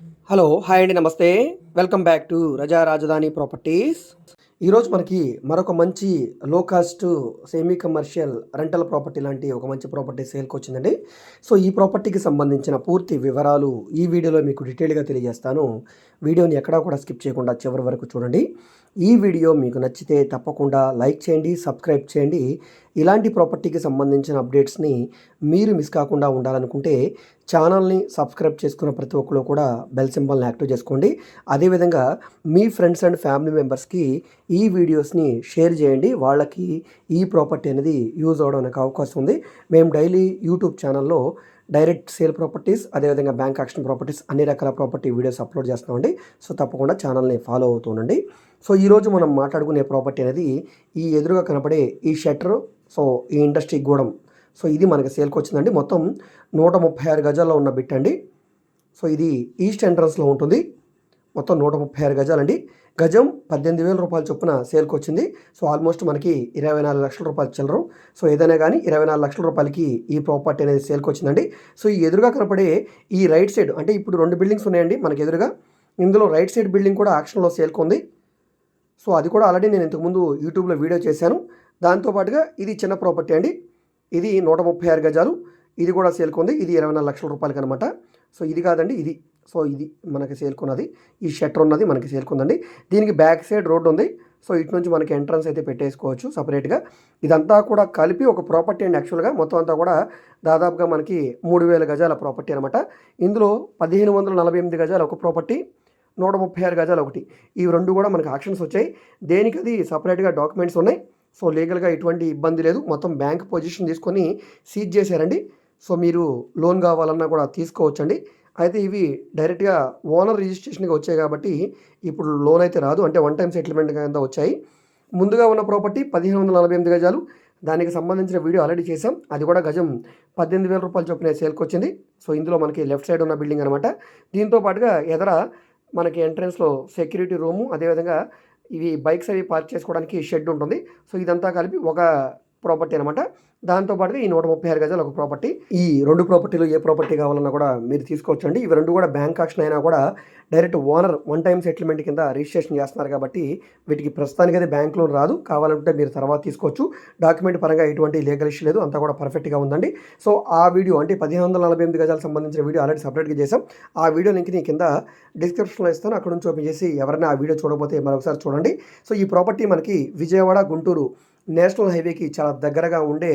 Hello hi అండి నమస్తే. Welcome back to రజా రాజధాని ప్రాపర్టీస్. ఈరోజు మనకి మరొక మంచి low cost semi commercial rental property లాంటి ఒక మంచి ప్రాపర్టీ సేల్కి వచ్చిందండి. సో ఈ ప్రాపర్టీకి సంబంధించిన పూర్తి వివరాలు ఈ వీడియోలో మీకు డీటెయిల్గా తెలియజేస్తాను. వీడియోని ఎక్కడా కూడా స్కిప్ చేయకుండా చివరి వరకు చూడండి. ఈ వీడియో మీకు నచ్చితే తప్పకుండా లైక్ చేయండి సబ్స్క్రైబ్ చేయండి. ఇలాంటి ప్రాపర్టీకి సంబంధించిన అప్డేట్స్ని మీరు మిస్ కాకుండా ఉండాలనుకుంటే ఛానల్ని సబ్స్క్రైబ్ చేసుకున్న ప్రతి ఒక్కరు కూడా బెల్ సింబల్ని యాక్టివ్ చేసుకోండి. అదేవిధంగా మీ ఫ్రెండ్స్ అండ్ ఫ్యామిలీ మెంబర్స్కి ఈ వీడియోస్ని షేర్ చేయండి. వాళ్ళకి ఈ ప్రాపర్టీ అనేది యూజ్ అవడానికి అవకాశం ఉంది. మేము డైలీ యూట్యూబ్ ఛానల్లో డైరెక్ట్ సేల్ ప్రాపర్టీస్ అదేవిధంగా బ్యాంక్ యాక్షన్ ప్రాపర్టీస్ అన్ని రకాల ప్రాపర్టీ వీడియోస్ అప్లోడ్ చేస్తామండి సో తప్పకుండా ఛానల్ని ఫాలో అవుతూ ఉండండి. సో ఈరోజు మనం మాట్లాడుకునే ప్రాపర్టీ అనేది ఈ ఎదురుగా కనపడే ఈ షట్టర్ సో ఈ ఇండస్ట్రీ గూడెం. సో ఇది మనకి సేల్కి వచ్చిందండి. మొత్తం నూట ముప్పై ఆరు గజాల్లో ఉన్న బిట్ అండి. సో ఇది ఈస్ట్ ఎంట్రన్స్లో ఉంటుంది. మొత్తం నూట ముప్పై ఆరు గజాలండి. గజం పద్దెనిమిది వేల రూపాయల చొప్పున సేల్కి వచ్చింది. సో ఆల్మోస్ట్ మనకి ఇరవై నాలుగు లక్షల రూపాయలు చిల్లరు. సో ఏదైనా కానీ ఇరవై నాలుగు లక్షల రూపాయలకి ఈ ప్రాపర్టీ అనేది సేల్కి వచ్చిందండి. సో ఈ ఎదురుగా కనపడే ఈ రైట్ సైడ్ అంటే ఇప్పుడు రెండు బిల్డింగ్స్ ఉన్నాయండి మనకి ఎదురుగా. ఇందులో రైట్ సైడ్ బిల్డింగ్ కూడా ఆక్షన్లో సేల్కి ఉంది. సో అది కూడా ఆల్రెడీ నేను ఇంతకుముందు యూట్యూబ్లో వీడియో చేశాను. దాంతోపాటుగా ఇది చిన్న ప్రాపర్టీ అండి. ఇది నూట ముప్పై ఆరు గజాలు. ఇది కూడా సేల్కి ఉంది ఇది ఇరవై నాలుగు లక్షల రూపాయలకి అనమాట సో ఇది కాదండి ఇది. సో ఇది మనకి సేల్కొన్నది ఈ షట్టర్ ఉన్నది మనకి సేల్కుందండి దీనికి బ్యాక్ సైడ్ రోడ్ ఉంది. సో ఇటు నుంచి మనకి ఎంట్రన్స్ అయితే పెట్టేసుకోవచ్చు సపరేట్గా. ఇదంతా కూడా కలిపి ఒక ప్రాపర్టీ అండి యాక్చువల్గా. మొత్తం అంతా కూడా దాదాపుగా మనకి మూడు వేల గజాల ప్రాపర్టీ అనమాట ఇందులో పదిహేను వందల నలభై ఎనిమిది గజాల ఒక ప్రాపర్టీ నూట ముప్పై ఆరు గజాలు ఒకటి. ఈ రెండు కూడా మనకి ఆప్షన్స్ వచ్చాయి. దేనికి అది సపరేట్గా డాక్యుమెంట్స్ ఉన్నాయి. సో లీగల్గా ఎటువంటి ఇబ్బంది లేదు. మొత్తం బ్యాంక్ పొజిషన్ తీసుకొని సీజ్ చేశారండి. సో మీరు లోన్ కావాలన్నా కూడా తీసుకోవచ్చండి. అయితే ఇవి డైరెక్ట్గా ఓనర్ రిజిస్ట్రేషన్కి వచ్చాయి కాబట్టి ఇప్పుడు లోన్ అయితే రాదు. అంటే వన్ టైం సెటిల్మెంట్ కింద వచ్చాయి. ముందుగా ఉన్న ప్రాపర్టీ పదిహేను వందల నలభై ఎనిమిది గజాలు. దానికి సంబంధించిన వీడియో ఆల్రెడీ చేసాం అది కూడా గజం పద్దెనిమిది వేల రూపాయలు చొప్పున సేల్కి వచ్చింది. సో ఇందులో మనకి లెఫ్ట్ సైడ్ ఉన్న బిల్డింగ్ అనమాట దీంతో పాటుగా ఎదర మనకి ఎంట్రన్స్లో సెక్యూరిటీ రూము అదేవిధంగా ఇవి బైక్స్ అవి పార్క్ చేసుకోవడానికి షెడ్ ఉంటుంది. సో ఇదంతా కలిపి ఒక ప్రాపర్టీ అనమాట దాంతోపాటుగా ఈ నూట ముప్పై ఆరు గజాలు ఒక ప్రాపర్టీ ఈ రెండు ప్రాపర్టీలు ఏ ప్రాపర్టీ కావాలన్నా కూడా మీరు తీసుకోవచ్చండి. ఇవి రెండు కూడా బ్యాంక్ ఆక్షన్ అయినా కూడా direct owner one time settlement కింద రిజిస్ట్రేషన్ చేస్తున్నారు కాబట్టి వీటికి ప్రస్తుతానికి అయితే బ్యాంక్ లోన్ రాదు. కావాలంటే మీరు తర్వాత తీసుకోవచ్చు. డాక్యుమెంట్ పరంగా ఎటువంటి లీగల్ ఇష్యూ లేదు. అంతా కూడా పర్ఫెక్ట్గా ఉందండి. సో ఆ వీడియో అంటే పదిహేను వందల నలభై ఎనిమిది గజాలకు సంబంధించిన వీడియో ఆల్రెడీ సపరేట్గా చేసాం ఆ వీడియో లింక్ని కింద డిస్క్రిప్షన్లో ఇస్తాను. అక్కడ నుంచి ఓపెన్ చేసి ఎవరైనా ఆ వీడియో చూడకపోతే మరొకసారి చూడండి. సో ఈ ప్రాపర్టీ మనకి విజయవాడ గుంటూరు నేషనల్ హైవేకి చాలా దగ్గరగా ఉండే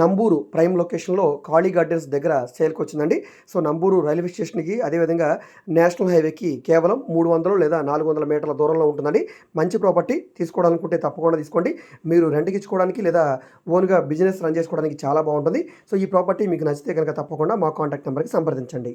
నంబూరు ప్రైమ్ లొకేషన్లో కాళీ గార్డెన్స్ దగ్గర సేల్కి వచ్చిందండి సో నంబూరు రైల్వే స్టేషన్కి అదేవిధంగా నేషనల్ హైవేకి కేవలం మూడు వందలు లేదా నాలుగు వందల మీటర్ల దూరంలో ఉంటుందండి. మంచి ప్రాపర్టీ తీసుకోవాలనుకుంటే తప్పకుండా తీసుకోండి. మీరు రెంట్కి ఇచ్చుకోవడానికి లేదా ఓన్గా బిజినెస్ రన్ చేసుకోవడానికి చాలా బాగుంటుంది. సో ఈ ప్రాపర్టీ మీకు నచ్చితే కనుక తప్పకుండా మా కాంటాక్ట్ నెంబర్కి సంప్రదించండి.